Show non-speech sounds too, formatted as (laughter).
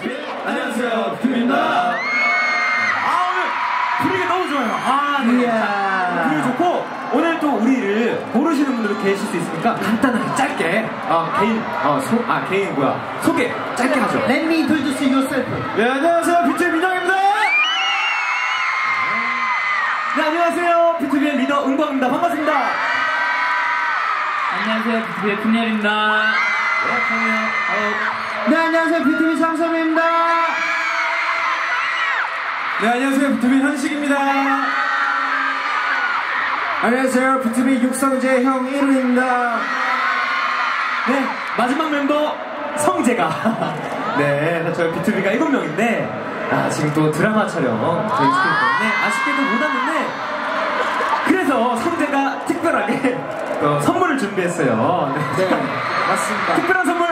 안녕하세요, 비투비입니다. 아, 오늘 분위기 너무 좋아요. 아, 네. 이야. 분위기 좋고, 오늘 또 우리를 모르시는 분들도 계실 수 있으니까 간단하게 짧게, 어, 개인, 어, 소, 아, 개인 뭐야, 소개 짧게 하죠. Let me introduce yourself. 네, 안녕하세요. 비투비 민정입니다. 네, 안녕하세요. 비투비의 리더 은광입니다. 반갑습니다. 안녕하세요, 비트비의 푼열입니다. 네, 강현. 어, 네, 안녕하세요. BTV 장섭입니다. 네, 안녕하세요. 비투비 현식입니다. 안녕하세요. BTV 육성재 형 1호입니다. 네, 마지막 mem버 성재가. (laughs) 네, 저희 비투비가 7명인데, 아, 지금 또 드라마 촬영 저희 스킬 때문에 아쉽게도 못 왔는데, 그래서 성재가 특별하게 또 선물을 준비했어요. 네. 네, 맞습니다. 특별한 선물?